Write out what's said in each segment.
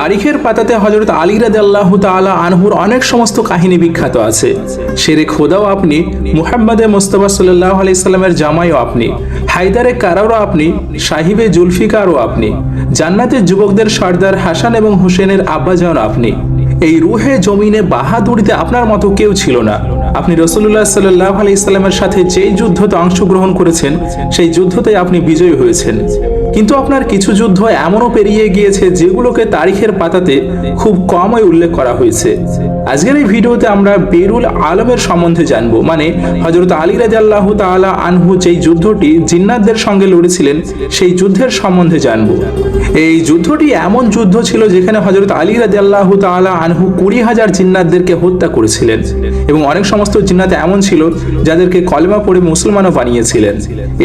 তারিখের পাতাতে হজরত আলী রাদে আল্লাহ তালা আনহুর অনেক সমস্ত কাহিনী বিখ্যাত আছে। শেরে খোদাও আপনি, মুহাম্মদে মোস্তফা সাল্লাহ আলাইসাল্লামের জামাইও আপনি, হায়দারে কারারও আপনি, সাহিবে জুলফিকারও আপনি জান্নাতের যুবকদের সর্দার হাসান এবং হোসেনের আব্বাজান আপনি। এই রুহে জমিনে বাহাদুরিতে আপনার মতো কেউ ছিল না। আপনি রসুল্লাহ সাল্লাহ আলি ইসলামের সাথে যেই যুদ্ধতে অংশগ্রহণ করেছেন, সেই যুদ্ধতে আপনি বিজয়ী হয়েছেন। কিন্তু আপনার কিছু যুদ্ধ এমনও পেরিয়ে গিয়েছে যেগুলোকে তারিখের পাতাতে খুব কমই উল্লেখ করা হয়েছে। আজকের এই ভিডিওতে আমরা বেরুল আলমের সম্বন্ধে জানব। মানে হজরত আলী রাজি আল্লাহ তালা আনহু যেই যুদ্ধটি জিন্নাতদের সঙ্গে লড়েছিলেন, সেই যুদ্ধের সম্বন্ধে জানব। এই যুদ্ধটি এমন যুদ্ধ ছিল যেখানে হজরত আলী রাজি আল্লাহ তালা আনহু কুড়ি হাজার জিন্নাতদেরকে হত্যা করেছিলেন এবং অনেক সমস্ত জিন্নাত এমন ছিল যাদেরকে কলেমা পড়ে মুসলমানও বানিয়েছিলেন।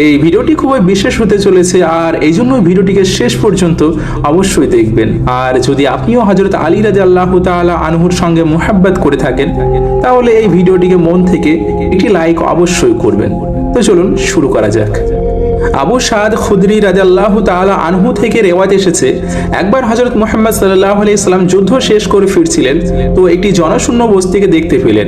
এই ভিডিওটি খুবই বিশেষ হতে চলেছে আর এই জন্য ভিডিওটিকে শেষ পর্যন্ত অবশ্যই দেখবেন। আর যদি আপনিও হজরত আলী রাজি আল্লাহ তালা আনহুর সঙ্গে মোহাব্বত করে থাকেন, তাহলে এই ভিডিওটিকে মন থেকে একটি লাইক অবশ্যই করবেন। তো চলুন শুরু করা যাক। আবু সাদ খুদরি রাজাল্লাহ তাআলা আনহু থেকে রেওয়াত এসেছে, একবার হজরত মোহাম্মদ সাল্লাহ আলি ইসলাম যুদ্ধ শেষ করে ফিরছিলেন, তো একটি জনশূন্য বস্তিকে দেখতে পেলেন।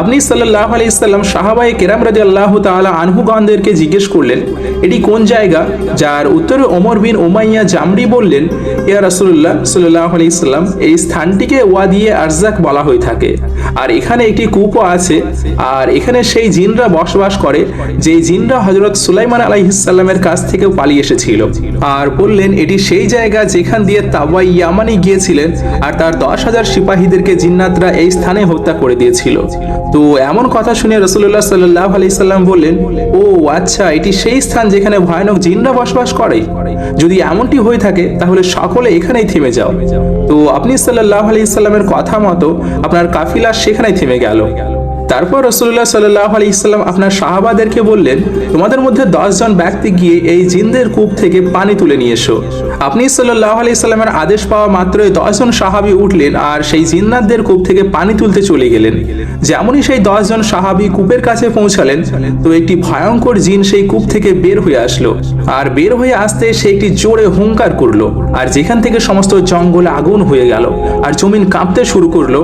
আপনি সাল্লাহ আলি ইসলাম সাহাবাই কেরাম রাজি আল্লাহ তাআলা আনহুগণদেরকে জিজ্ঞেস করলেন, এটি কোন জায়গা? যার উত্তরে ওমর বিন উমাইয়া জামরি বললেন, ইয়া রাসূলুল্লাহ সাল্লাহ আলি ইসলাম এই স্থানটিকে ওয়াদিয়ে আরজাক বলা হয়ে থাকে। আর এখানে একটি কূপও আছে, আর এখানে সেই জিনরা বসবাস করে, যেই জিনরা হজরত সুলাইমান আলাইহিসাল্লামের কাছ থেকেও পালিয়ে এসেছিল। আর বললেন, এটি সেই জায়গা যেখান দিয়ে তাওয়াই ইয়ামানি গিয়েছিলেন আর তার দশ হাজার সিপাহীদেরকে জিন্নাতরা এই স্থানে হত্যা করে দিয়েছিল। তো এমন কথা শুনে রসুল্লাহ সাল্লাহ আলাইসাল্লাম বললেন, ও আচ্ছা এটি সেই স্থান যেখানে ভয়ানক জিনরা বসবাস করে। যদি এমনটি হয়ে থাকে, তাহলে সকলে এখানেই থেমে যাও। তো আপনি সাল্লাহ আলাইসাল্লামের কথা মতো আপনার কাফিলা সেখানেই থেমে গেল। তারপর রসুল্লাহ সাল্লাহ আলি ইসলাম আপনার সাহাবাদেরকে বললেন, তোমাদের মধ্যে জন ব্যক্তি গিয়ে এই জিনদের কূপ থেকে পানি তুলে নিয়ে এসো। আপনি সাল্লাহ আলি ইসলামের আদেশ পাওয়া মাত্রই জন সাহাবি উঠলেন আর সেই জিন্নাতদের কূপ থেকে পানি তুলতে চলে গেলেন। যেমনই সেই জন সাহাবি কূপের কাছে পৌঁছালেন, তো একটি ভয়ঙ্কর জিন সেই কূপ থেকে বের হয়ে আসলো আর বের হয়ে আসতে সে একটি জোরে হুঙ্কার করল আর যেখান থেকে সমস্ত জঙ্গলে আগুন হয়ে গেল আর জমিন কাঁপতে শুরু করল।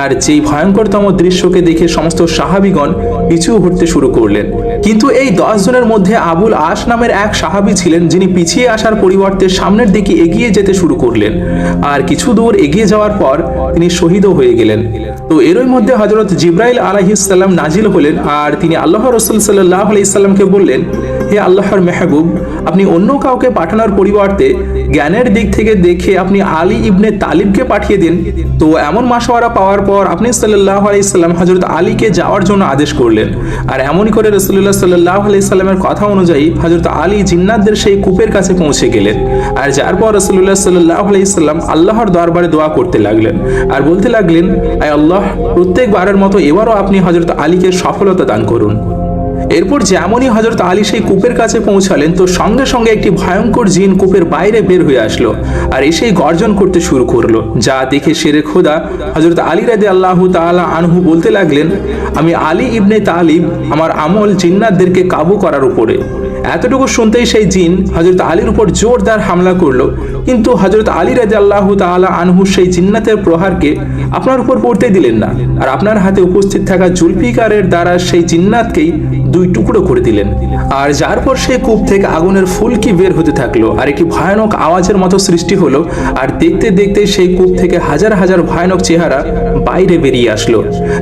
আর যেই ভয়ঙ্করতম দৃশ্যকে দেখে সমস্ত সাহাবিগণ পিছু হটতে শুরু করলেন। কিন্তু এই দশ জনের মধ্যে আবুল আশ নামের এক সাহাবি ছিলেন, যিনি পিছিয়ে আসার পরিবর্তে সামনের দিকে এগিয়ে যেতে শুরু করলেন। আর কিছু দূর এগিয়ে যাওয়ার পর তিনি শহীদও হয়ে গেলেন। তো এরই মধ্যে হজরত জিব্রাইল আলাহিসাল্লাম নাজিল হলেন আর তিনি আল্লাহ রসুল সাল্লাহ আলাইসাল্লামকে বললেন, হে আল্লাহর মেহবুব, আপনি অন্য কাউকে পাঠানোর পরিবর্তে জ্ঞানের দিক থেকে দেখে আপনি আলী ইবনে তালিবকে পাঠিয়ে দিন। তো এমন মাসওয়ারা পাওয়ার পর আপনি সাল্লাহ আলাইসাল্লাম হজরত আলীকে যাওয়ার জন্য আদেশ করলেন। আর এমনই করে রসুল্লাহ সাল্লাহ আলাইসাল্লামের কথা অনুযায়ী হজরত আলী জিন্নাতদের সেই কূপের কাছে পৌঁছে গেলেন। আর যার পর রসুল্লাহ সাল্লাহ আলাইসাল্লাম আল্লাহর দরবারে দোয়া করতে লাগলেন। আর বলতে লাগলেন, আয় আল্লাহ, প্রত্যেকবারের মতো এবারও আপনি হজরত আলীকে সফলতা দান করুন। এরপর যেমনই হজরত আলী সেই কূপের কাছে পৌঁছালেন, তো সঙ্গে সঙ্গে একটি ভয়ঙ্কর জিন কূপের বাইরে বের হয়ে আসলো আর এসেই গর্জন করতে শুরু করল। যা দেখে সেরে খোদা হজরত আলী রাদে আল্লাহ তাআলা আনহু বলতে লাগলেন, আমি আলী ইবনে তালিব, আমার আমল জিন্নাতদেরকে কাবু করার উপরে। এতটুকু শুনতেই সেই জিন হজরত আলীর উপর জোরদার হামলা করল। কিন্তু হজরত আলী রাজা আল্লাহ তাআলা আনহু সেই জিন্নাতের প্রহারকে আপনার উপর পড়তে দিলেন না। আর আপনার হাতে উপস্থিত থাকা জুলফিকারের দ্বারা সেই জিন্নাতকেই দুই টুকরো করে দিলেন। আর যার পর সেই কূপ থেকে আগুনের ফুলকি বের হতে থাকল, আর একটি ভয়ানক আওয়াজের মতো সৃষ্টি হলো, আর দেখতে দেখতে সেই কূপ থেকে হাজার হাজার ভয়ানক চেহারা বাইরে বেরিয়ে আসলো।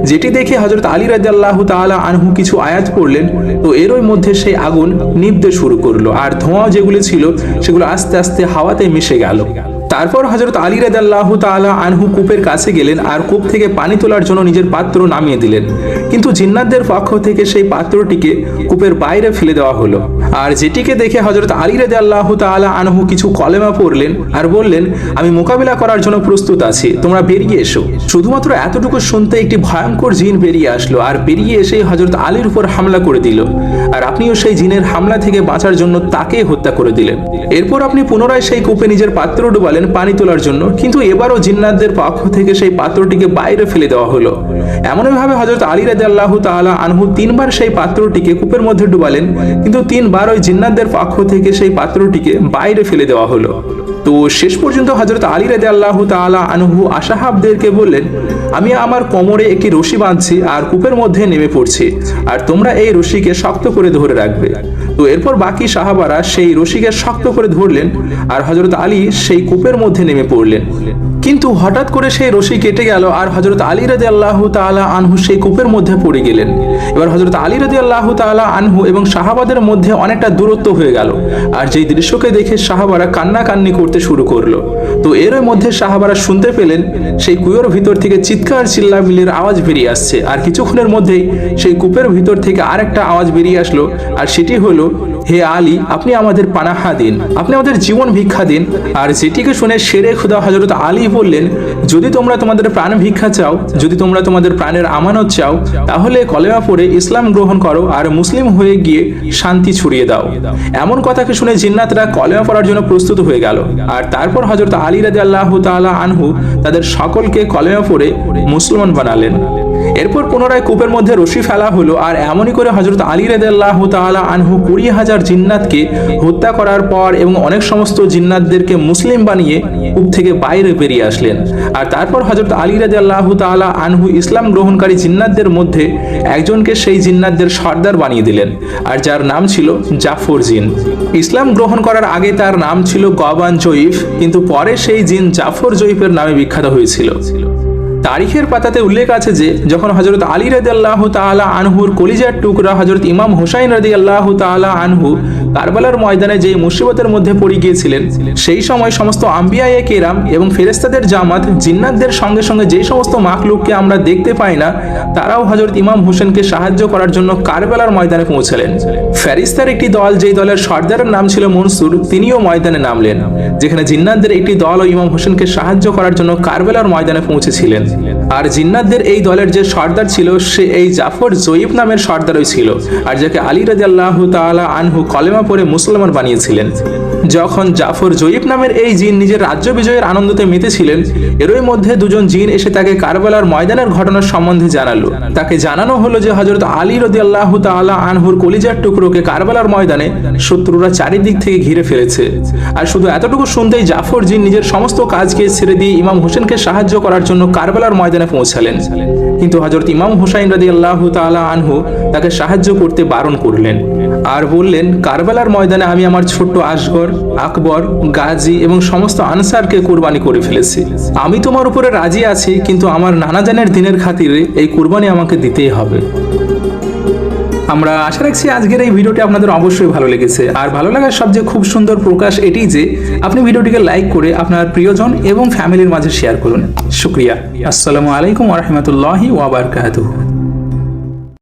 যেটি দেখে হজরত আলী রাজা আল্লাহ তাআলা আনহু কিছু আয়াত পড়লেন, তো এরই মধ্যে সেই আগুন নিভতে শুরু করল, আর ধোঁয়া যেগুলো ছিল, সেগুলো আস্তে আস্তে হাওয়াতে মিশে গেল। তারপর হজরত আলী রাদাল্লাহ তাআলা আনহু কূপের কাছে গেলেন আর কূপ থেকে পানি তোলার জন্য নিজের পাত্র নামিয়ে দিলেন। কিন্তু জিন্নাতদের পক্ষ থেকে সেই পাত্রটিকে কূপের বাইরে ফেলে দেওয়া হলো। আর যেটিকে দেখে হজরত আলী রাদাল্লাহ তাআলা আনহু কিছু কলেমা পড়লেন আর বললেন, আমি মোকাবিলা করার জন্য প্রস্তুত আছি, তোমরা বেরিয়ে এসো। শুধুমাত্র এতটুকু শুনতে একটি ভয়ঙ্কর জিন বেরিয়ে আসলো আর বেরিয়ে এসে হজরত আলীর উপর হামলা করে দিল। আর আপনিও সেই জিনের হামলা থেকে বাঁচার জন্য তাকে হত্যা করে দিলেন। এরপর আপনি পুনরায় সেই কূপে নিজের পাত্র ডুবালেন পানি তোলার জন্য, কিন্তু এবারও জিন্নাতদের পক্ষ থেকে সেই পাত্রটিকে বাইরে ফেলে দেওয়া হলো। এমনভাবে হজরত আলী রাজা আল্লাহ তাআলা আনহু তিনবার সেই পাত্রটিকে কূপের মধ্যে ডুবালেন, কিন্তু তিনবার ওই জিন্নাতদের পক্ষ থেকে সেই পাত্রটিকে বাইরে ফেলে দেওয়া হলো। তো শেষ পর্যন্ত হজরত আলী রেদে আল্লাহ তালা আনহু আশাহাবদেরকে বললেন, আমি আমার কোমরে একটি রশি বাঁধছি আর কূপের মধ্যে নেমে পড়ছি, আর তোমরা এই রশিকে শক্ত করে ধরে রাখবে। তো এরপর বাকি সাহাবারা সেই রশিকে শক্ত করে ধরলেন, আর হজরত আলী সেই কূপের মধ্যে নেমে পড়লেন। কিন্তু হঠাৎ করে সেই রশি কেটে গেল আর হজরত আলী রাজি আল্লাহ তালা আনহু সেই কূপের মধ্যে পড়ে গেলেন। এবার হজরত আলী রাজি আল্লাহ তালা আনহু এবং সাহাবাদের মধ্যে অনেকটা দূরত্ব হয়ে গেল আর যেই দৃশ্যকে দেখে সাহাবারা কান্নাকান্নি করতে শুরু করল। তো এর মধ্যে সাহাবারা শুনতে পেলেন, সেই কুয়োর ভিতর থেকে চিৎকার চিল্লামিলির আওয়াজ বেরিয়ে আসছে। আর কিছুক্ষণের মধ্যেই সেই কূপের ভিতর থেকে আরেকটা আওয়াজ বেরিয়ে আসলো আর সেটি হলো হে আলী, আপনি আমাদের পানাহা দিন, আপনি আমাদের জীবন ভিক্ষা দিন। আর যেটিকে শুনে শেরে খুদা হজরত আলী বললেন, যদি তোমরা তোমাদের প্রাণ ভিক্ষা চাও, যদি তোমরা তোমাদের প্রাণের আমানত চাও, তাহলে কলেমা পড়ে ইসলাম গ্রহণ করো আর মুসলিম হয়ে গিয়ে শান্তি ছড়িয়ে দাও। এমন কথাকে শুনে জিন্নাতরা কলেমা পড়ার জন্য প্রস্তুত হয়ে গেল। আর তারপর হজরত আলী রাজি আল্লাহ তালা আনহু তাদের সকলকে কলেমা পড়ে মুসলমান বানালেন। এরপর পুনরায় কূপের মধ্যে রশি ফেলা হলো আর এমনই করে হজরত আলী রেদাল্লাহ তাআলা আনহু কুড়ি হাজার জিন্নাতকে হত্যা করার পর এবং অনেক সমস্ত জিন্নাতদেরকে মুসলিম বানিয়ে কূপ থেকে বাইরে বেরিয়ে আসলেন। আর তারপর হজরত আলী রাজাল্লাহ তাআলা আনহু ইসলাম গ্রহণকারী জিন্নাতদের মধ্যে একজনকে সেই জিন্নাতদের সর্দার বানিয়ে দিলেন, আর যার নাম ছিল জাফর জিন। ইসলাম গ্রহণ করার আগে তার নাম ছিল গবান জয়ীফ, কিন্তু পরে সেই জিন জাফর জয়ীফের নামে বিখ্যাত হয়েছিল। তারিখের পাতাতে উল্লেখ আছে যে, যখন হজরত আলী রাজি আল্লাহ তালা আনহুর কলিজার টুকরা হজরত ইমাম হুসাইন রাজি আল্লাহ তালা আনহু কারবালার ময়দানে যে মুসিবতের মধ্যে পড়ে গিয়েছিলেন, সেই সময় সমস্ত আম্বিয়ায়ে কেরাম এবং ফেরেস্তাদের জামাত, জিন্নাতদের সঙ্গে সঙ্গে যে সমস্ত মাকলুককে আমরা দেখতে পাই না, তারাও হজরত ইমাম হোসেনকে সাহায্য করার জন্য কারবালার ময়দানে পৌঁছালেন। ফেরিস্তার একটি দল, যেই দলের সর্দারের নাম ছিল মনসুর, তিনিও ময়দানে নামলেন, যেখানে জিন্নাতদের একটি দল ও ইমাম হোসেনকে সাহায্য করার জন্য কারবেলার ময়দানে পৌঁছেছিলেন। আর জিন্নাতদের এই দলের যে সর্দার ছিল, সে এই জাফর জয়ীব নামের সর্দারই ছিল। আর যাকে আলী রাজি আল্লাহ তালা আনহু কলেমা পরে মুসলমান বানিয়েছিলেন। যখন জাফর জয়ীব নামের এই জিন নিজের রাজ্য বিজয়ের আনন্দতে মেতেছিলেন, এরই মধ্যে দুজন জিন এসে তাকে কারবালার ময়দানের ঘটনার সম্বন্ধে জানালো। তাকে জানানো হলো যে হজরত আলী রদি আল্লাহ তালা আনহুর কলিজার টুকরোকে কারবালার ময়দানে শত্রুরা চারিদিক থেকে ঘিরে ফেলেছে। আর শুধু এতটুকু শুনতেই জাফর জিন নিজের সমস্ত কাজকে ছেড়ে দিয়ে ইমাম হোসেনকে সাহায্য করার জন্য কারবালার ময়দানে পৌঁছালেন। কিন্তু হজরত ইমাম হুসাইন রদি আল্লাহ তালা আনহু তাকে সাহায্য করতে বারণ করলেন। আর বললেন, কারবালার ময়দানে আমি আমার ছোট্ট আসগর, আকবর, গাজী এবং সমস্ত আনসারকে কোরবানি করে ফেলেছি। আমি তোমার উপরে রাজি আছি, কিন্তু আমার নানাজানের দিনের খাতিরে এই কোরবানি আমাকে দিতেই হবে। আমরা আশা রাখছি আজকের এই ভিডিওটি আপনাদের অবশ্যই ভালো লেগেছে। আর ভালো লাগার সবচেয়ে খুব সুন্দর প্রকাশ এটি যে, আপনি ভিডিওটিকে লাইক করে আপনার প্রিয়জন এবং ফ্যামিলির মাঝে শেয়ার করুন। শুক্রিয়া। আসসালামু আলাইকুম ওরহমতুল্লাহি ওয়াবারকাতুহ